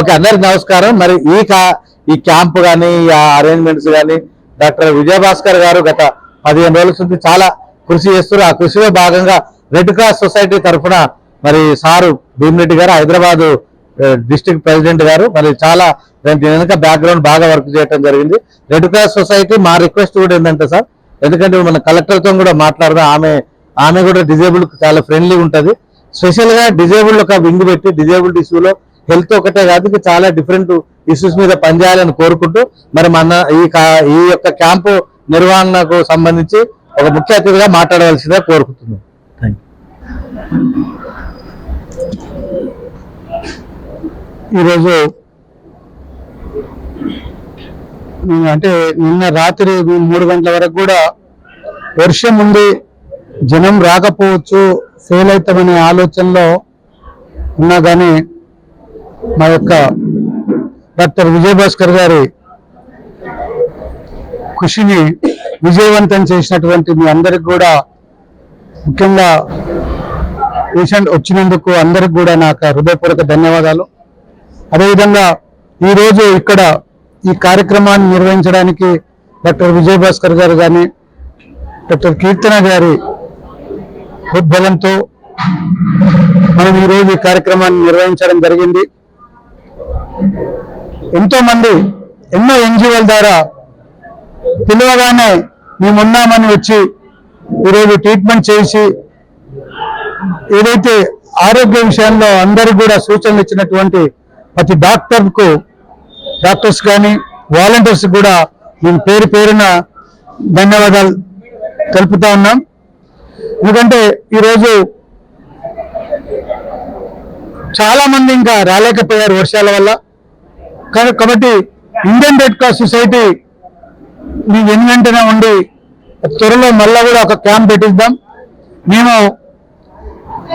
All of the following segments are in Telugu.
ఓకే అందరికి నమస్కారం. మరి ఈ ఈ క్యాంప్ కానీ ఈ అరేంజ్మెంట్స్ కానీ డాక్టర్ విజయభాస్కర్ గారు గత పదిహేను రోజుల నుంచి చాలా కృషి చేస్తారు ఆ కృషిలో భాగంగా రెడ్ క్రాస్ సొసైటీ తరఫున మరి సారు భీమిరెడ్డి గారు హైదరాబాద్ డిస్ట్రిక్ట్ ప్రెసిడెంట్ గారు మరి చాలా దాని వెనుక బ్యాక్గ్రౌండ్ బాగా వర్క్ చేయడం జరిగింది. రెడ్ క్రాస్ సొసైటీ మా రిక్వెస్ట్ కూడా ఏంటంటే సార్ ఎందుకంటే మన కలెక్టర్తో కూడా మాట్లాడదాం. ఆమె ఆమె కూడా డిజేబుల్ చాలా ఫ్రెండ్లీ ఉంటుంది. స్పెషల్గా డిజేబుల్ ఒక వింగ్ పెట్టి డిజేబుల్డ్ ఇష్యూలో హెల్త్ ఒకటే కాదు చాలా డిఫరెంట్ ఇష్యూస్ మీద పనిచేయాలని కోరుకుంటూ మరి మన ఈ ఈ యొక్క క్యాంపు నిర్వహణకు సంబంధించి ఒక ముఖ్య అతిథిగా మాట్లాడవలసిందిగా కోరుకుంటున్నాం ఈరోజు అంటే నిన్న రాత్రి మూడు గంటల వరకు కూడా వర్షం ఉంది జనం రాకపోవచ్చు ఫెయిల్ అవుతామనే ఆలోచనలో ఉన్నా కానీ మా యొక్క డాక్టర్ విజయభాస్కర్ గారి కృషిని విజయవంతం చేసినటువంటి మీ అందరికి కూడా ముఖ్యంగా పేషెంట్ వచ్చినందుకు అందరికి కూడా నాకు హృదయపూర్వక ధన్యవాదాలు. అదేవిధంగా ఈరోజు ఇక్కడ ఈ కార్యక్రమాన్ని నిర్వహించడానికి డాక్టర్ విజయభాస్కర్ గారు కానీ డాక్టర్ కీర్తన గారి ఉద్బలంతో మనం ఈరోజు ఈ కార్యక్రమాన్ని నిర్వహించడం జరిగింది. ఎంతోమంది ఎన్నో ఎన్జిఓల ద్వారా పిలవగానే మేమున్నామని వచ్చి ఈరోజు ట్రీట్మెంట్ చేసి ఏదైతే ఆరోగ్య విషయంలో అందరూ కూడా సూచనలు ఇచ్చినటువంటి ప్రతి డాక్టర్కు డాక్టర్స్ కానీ వాలంటీర్స్ కూడా మేము పేరు పేరున ధన్యవాదాలు తెలుపుతా ఉన్నాం. ఎందుకంటే ఈరోజు చాలామంది ఇంకా రాలేకపోయారు వర్షాల వల్ల. కాబట్టి ఇండియన్ రెడ్ క్రాస్ సొసైటీ మీ వెను వెంటనే ఉండి త్వరలో మళ్ళా కూడా ఒక క్యాంప్ పెట్టిద్దాం. మేము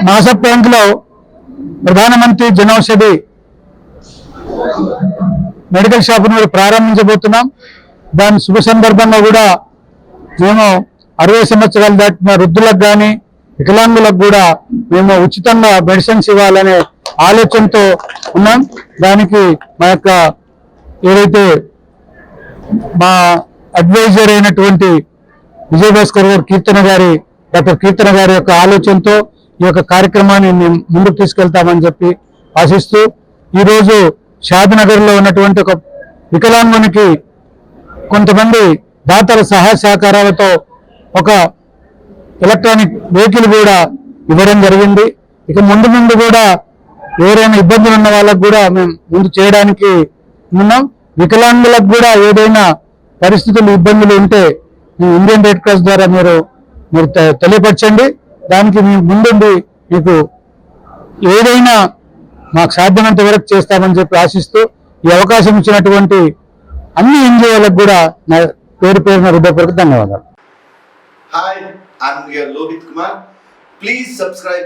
మాసప్ బ్యాంక్లో ప్రధానమంత్రి జనౌషధి మెడికల్ షాపును కూడా ప్రారంభించబోతున్నాం. దాని శుభ సందర్భంగా కూడా మేము అరవై సంవత్సరాలు దాటిన వృద్ధులకు కానీ వికలాంగులకు కూడా మేము ఉచితంగా మెడిసిన్స్ ఇవ్వాలనే ఆలోచనతో ఉన్నాం. దానికి మా యొక్క ఏదైతే మా అడ్వైజర్ అయినటువంటి విజయభాస్కర్ గారు కీర్తన గారి డాక్టర్ కీర్తన గారి యొక్క ఆలోచనతో ఈ యొక్క కార్యక్రమాన్ని ముందుకు తీసుకెళ్తామని చెప్పి ఆశిస్తూ ఈరోజు షాద్నగర్లో ఉన్నటువంటి ఒక వికలాంగునికి కొంతమంది దాతల సహాయ సహకారాలతో ఒక ఎలక్ట్రానిక్ వెహికల్ కూడా ఇవ్వడం జరిగింది. ఇక ముందు ముందు కూడా ఎవరైనా ఇబ్బందులు ఉన్న వాళ్ళకు కూడా మేము ముందు చేయడానికి ఉన్నాం. వికలాంగులకు కూడా ఏదైనా పరిస్థితులు ఇబ్బందులు ఉంటే మీ ఇండియన్ రెడ్ క్రాస్ ద్వారా మీరు మీరు తెలియపరచండి. దానికి మీ ముందుండి మీకు ఏదైనా మాకు సాధ్యమైనంత వరకు చేస్తామని చెప్పి ఆశిస్తూ ఈ అవకాశం ఇచ్చినటువంటి అన్ని ఎన్జిఓలకు కూడా నా పేరు పేరున హృదయపూర్వక ధన్యవాదాలు. Hi I'm your Lohit Kumar. Please subscribe